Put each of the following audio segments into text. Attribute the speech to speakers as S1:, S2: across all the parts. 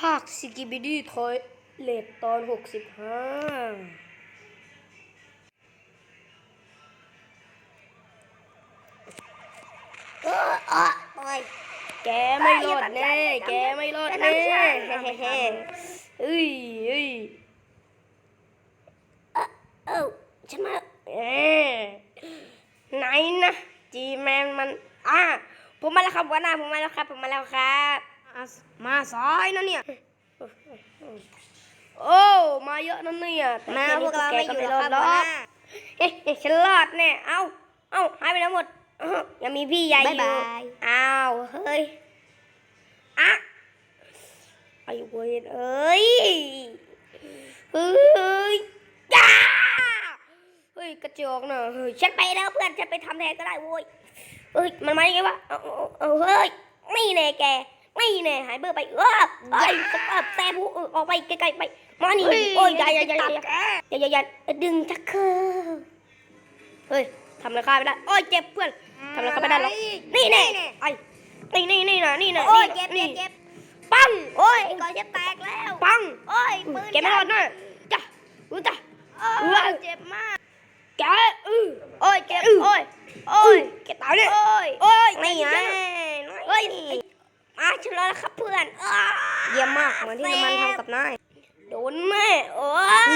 S1: ภาคซิกิบิดี้ทอยเลตตอนหกสิบห้าเออออโอ้ยแกไม่รอดแน่ แกไม่รอดแน่เฮ้ยเฮ้ยเอ้าเอ้าฉันมาเอ๊ไหนนะจีแมนมัน อะผมมาแล้วครับหัวหน้าผมมาแล้วครับ ผมมาแล้วครับ มาสายนะเนี่ย โอ้มาเยอะนั่นเนี่ยแต่
S2: มา
S1: แค่
S2: พวกเราไม่อยู่หรอกครับ
S1: แก
S2: หัวหน้า
S1: เฮ้ยเฮ้ยฉันรอดแน่เอ้าเอ้าหายไปแล้วหมดอ้าวยังมีพี่ใหญ่อยู่
S2: บ๊ายบาย
S1: อ้าวเฮ้ยอะไอ้เวนเอ้ยเฮ้ยจ้าเฮ้ยกระจอกน่ะเฮ้ยฉันไปแล้วเพื่อนฉันไปทำแทนก็ได้โว้ยเฮ้ยมันมายังไงวะเอาเอาเอาเฮ้ยไม่แน่แก ไม่แน่หายเบอร์ไปเออเอ้ยสกัดแซ่ผู้อออกไปไกลๆไปมานี่โอ้ยอย่าอย่าอย่าอย่าอย่าอย่าดึงชักเกอร์เฮ้ยทำอะไรข้าไม่ได้โอ้ยเจ็บเพื่อนทำอะไรข้าไม่ได้หรอกนี่แน่ไอ้นี่นี่นี่นะนี่นะ
S2: โอ้ยเจ็บเจ็บ
S1: ปัง
S2: โอ้ยก่อนจะแตกแล้ว
S1: ปัง
S2: โอ้ยปืน
S1: แกไม่รอดนะจ้ะรู้จ้ะ
S2: โอ้ยเจ็บมาก
S1: แกอือ
S2: โอ้ยเจ็บโอ้ยโอ้ย
S1: แกตายเนี่ย
S2: โอ้ย
S1: โอ้ย
S2: นี่ไง
S1: โอ้ย มาฉันรอแล้วครับเพื่อนอ้า
S2: เยี่ยมมากเหมือนที่มันทำกับนาย
S1: โดนแม่โอ้ย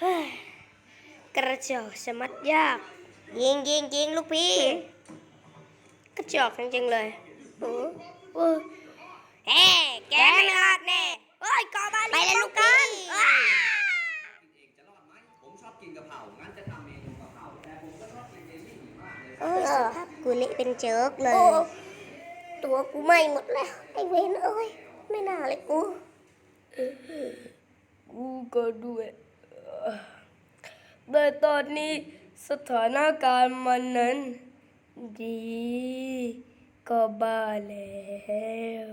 S1: เฮ้ยกระจอกสมัดยาก
S2: ยิงยิงยิงลูกพี่
S1: กระจอกจริงๆเลยโอ้โอ้
S2: เฮ้แกไม่รอด กูเละเป็นเจิกเล
S1: โอ้
S2: ย
S1: ตัวกูไหม้หมดแล้วไอ้เวนเอ้ย ไม่น่าเลยกู กูก็ด้วยแต่ตอนนี้สถานการณ์มันนั้น ดีก็บ้าแล้ว